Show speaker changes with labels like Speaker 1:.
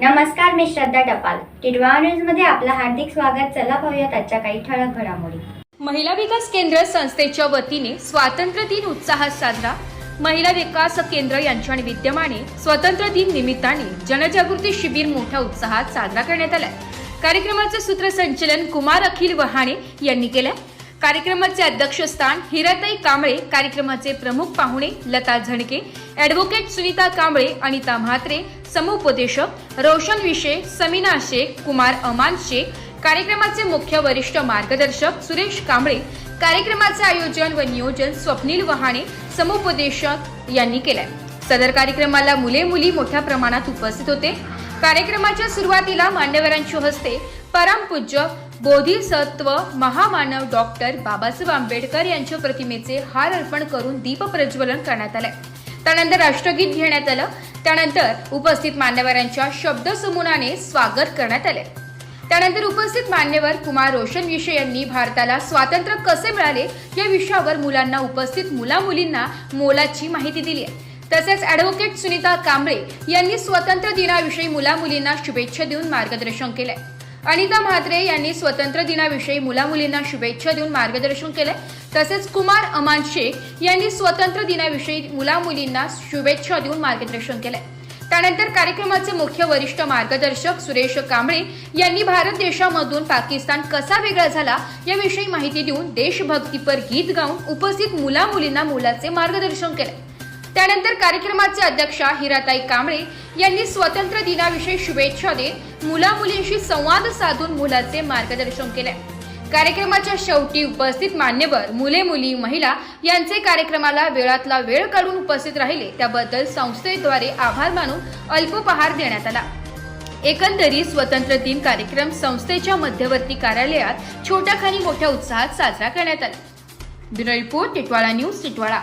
Speaker 1: नमस्कार मी श्रद्धा टपाल. टिडवा न्यूजमध्ये आपलं हार्दिक स्वागत. चला पाहूयात आजच्या काही ठळक घडामोडी.
Speaker 2: महिला विकास केंद्र संस्थेच्या वतीने स्वातंत्र्य दिन उत्साहात साजरा. महिला विकास केंद्र यांच्या विद्यमाने स्वातंत्र्य दिन निमित्ताने जनजागृती शिबिर मोठ्या उत्साहात साजरा करण्यात आला कार्यक्रमाचे सूत्रसंचलन कुमार अखिल वहाणे यांनी केलं कार्यक्रमाचे अध्यक्षस्थान हिराताई कांबळे कार्यक्रमाचे प्रमुख पाहुणे लता झणके ॲडव्होकेट सुनीता कांबळे अनिता म्हात्रे समुपदेशक रोशन विशे समीना शेख कुमार अमान शेख कार्यक्रमाचे मुख्य वरिष्ठ मार्गदर्शक सुरेश कांबळे कार्यक्रमाचे आयोजन व नियोजन स्वप्नील वहाणे समुपदेशक यांनी केलंय. सदर कार्यक्रमाला मुले मुली मोठ्या प्रमाणात उपस्थित होते. कार्यक्रमाच्या सुरुवातीला मान्यवरांच्या हस्ते परमपूज्य बोधिसत्व महामानव डॉक्टर बाबासाहेब आंबेडकर यांच्या प्रतिमेचे हार अर्पण करून दीप प्रज्वलन करण्यात आले त्यानंतर राष्ट्रगीत घेण्यात आलं. त्यानंतर उपस्थित मान्यवरांच्या शब्दसमुनाने स्वागत करण्यात आले त्यानंतर उपस्थित मान्यवर कुमार रोशन विषय यांनी भारताला स्वातंत्र्य कसे मिळाले या विषयावर मुलांना उपस्थित मुला मुलींना मोलाची माहिती दिली आहे. तसेच ॲडव्होकेट सुनीता कांबळे यांनी स्वातंत्र्य दिनाविषयी मुला मुलींना शुभेच्छा देऊन मार्गदर्शन केलंय. अनिता म्हात्रे यांनी स्वतंत्र दिनाविषयी मुला मुलींना शुभेच्छा देऊन मार्गदर्शन केलंय. तसेच कुमार अमान शेख यांनी स्वतंत्र दिनाविषयी मुला मुलींना शुभेच्छा देऊन मार्गदर्शन केलंय. त्यानंतर कार्यक्रमाचे मुख्य वरिष्ठ मार्गदर्शक सुरेश कांबळे यांनी भारत देशामधून पाकिस्तान कसा वेगळा झाला याविषयी माहिती देऊन देशभक्तीपर गीत गाऊन उपस्थित मुला मुलींना मुलाचे मार्गदर्शन केले त्यानंतर कार्यक्रमाचे अध्यक्षा हिराताई कांबळे यांनी स्वातंत्र्य दिनाविषयी शुभेच्छा देत मुला मुलींशी संवाद साधून मुलाचे मार्गदर्शन केले. कार्यक्रमाच्या शेवटी उपस्थित मान्यवर मुले मुली महिला यांचे कार्यक्रमाला वेळातला वेळ काढून उपस्थित राहिले. त्याबद्दल संस्थेद्वारे आभार मानून अल्पोपहार देण्यात आला. एकंदरीत स्वतंत्र दिन कार्यक्रम संस्थेच्या मध्यवर्ती कार्यालयात छोट्याखाली मोठ्या उत्साहात साजरा करण्यात आला. Bureau report Titwala news Titwala.